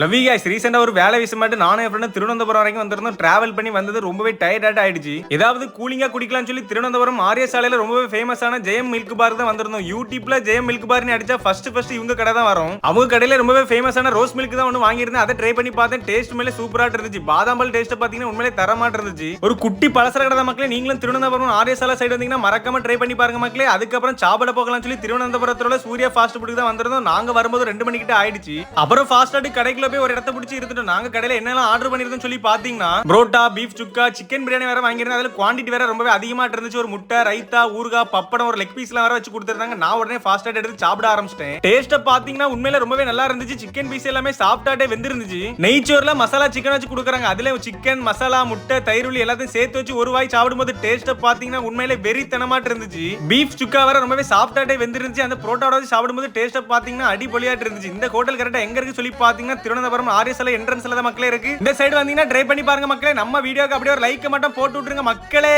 லவ்வி case ரீசெண்டாக ஒரு வேலை விஷயமாட்டு நானும் என் ஃப்ரெண்டு திருவனந்தபுரம் வரைக்கும் வந்திருந்தோம். டிராவல் பண்ணி வந்தது ரொம்பவே டயர்டாட் ஆயிடுச்சு. ஏதாவது கூலிங்கா குடிக்கலாம்னு சொல்லி திருவனந்தபுரம் ஆரிய சாலையில் ரொம்பவே ஃபேமஸான ஜெயம் மில்க் பார் தான் வந்திருந்தோம். யூடியூப்ல ஜெயம் மில்க் பார்னு அடிச்சா ஃபர்ஸ்ட் ஃபர்ஸ்ட் இவங்க கடை தான் வரும். அவங்க கடையில ரொம்பவே ஃபேமஸான ரோஸ் மில்க் தான் ஒன்று வாங்கியிருந்தேன். அதை ட்ரை பண்ணி பார்த்தேன். டேஸ்ட் மேலே சூப்பராக இருந்துச்சு. பாதாம்பல் டேஸ்ட் பார்த்தீங்கன்னா உண்மையிலே தரமாட்டு இருந்துச்சு. ஒரு குட்டி பலசர கடை மக்களே. நீங்களும் திருவனந்தபுரம் ஆரிய சாலை சைடு வந்தீங்கன்னா மறக்காம ட்ரை பண்ணி பாருங்க மக்களே. அதுக்கப்புறம் சாப்பிட போகலாம்னு சொல்லி திருவனந்தபுரத்தோட சூர்யா ஃபாஸ்ட் ஃபுட்டுக்கு தான் வந்திருந்தோம். நாங்க வரும்போது ரெண்டு மணிக்கிட்ட ஆயிடுச்சு. அப்புறம் ஃபாஸ்ட் ஃபுட் கடைக்குள்ள போய் ஒரு இடத்த பிடிச்சி இருந்துட்டோம் நாங்க கடையில என்னெல்லாம் ஆர்டர் பண்ணிருந்தோம் சொல்லி பாத்தீங்கன்னா புரோட்டா பீஃப் சுக்கா சிக்கன் பிரியாணி வேற வாங்கியிருந்தேன். அதுல குவாண்டிட்டி வேற ரொம்பவே அதிகமா இருந்துச்சு. ஒரு முட்டை ரைத்தா ஊறுகாய் பப்படம் ஒரு லெக் பீஸ்லாம் வேற வச்சு கொடுத்துருந்தாங்க. நான் உடனே ஃபாஸ்ட் எடுத்து சாப்பிட ஆரம்பிச்சிட்டேன். டேஸ்ட்டை பாத்தீங்கன்னா உண்மையில ரொம்பவே நல்லா இருந்துச்சு. சிக்கன் பீஸ் எல்லாமே சாப்பிட்டாட்டே வெந்திருந்துச்சு. நெய்ச்சோர்ல மசாலா சிக்கன் வச்சு கொடுக்குறாங்க. அதுல சிக்கன் மசாலா முட்டை தயிர் எல்லாத்தையும் சேர்த்து வச்சு ஒரு வாய் சாப்பிடும்போது டேஸ்ட்டை பாத்தீங்கன்னா உண்மையிலே வெறித்தனமாட்டு இருந்துச்சு. பீஃப் சுக்கா வேற ரொம்பவே சாப்பிட்டாட்டே வெந்திருந்துச்சு. அந்த புரோட்டாவோட சாப்பிடும்போது டேஸ்ட்டை பாத்தீங்கன்னா அடிபொலியாட்டு இருந்துச்சு. இந்த ஹோட்டல் கரெக்டா எங்க இருக்கு சொல்லி பாத்தீங்கன்னா திருவனந்தபுரம் ஆரியசாலை என்ட்ரன்ஸ்ல தான் மக்களே இருக்கு. இந்த சைடு வந்தீங்கன்னா ட்ரை பண்ணி பாருங்க மக்களே. நம்ம வீடியோக்கு அப்படியே ஒரு லைக் மட்டும் போட்டு விட்டுருங்க மக்களே.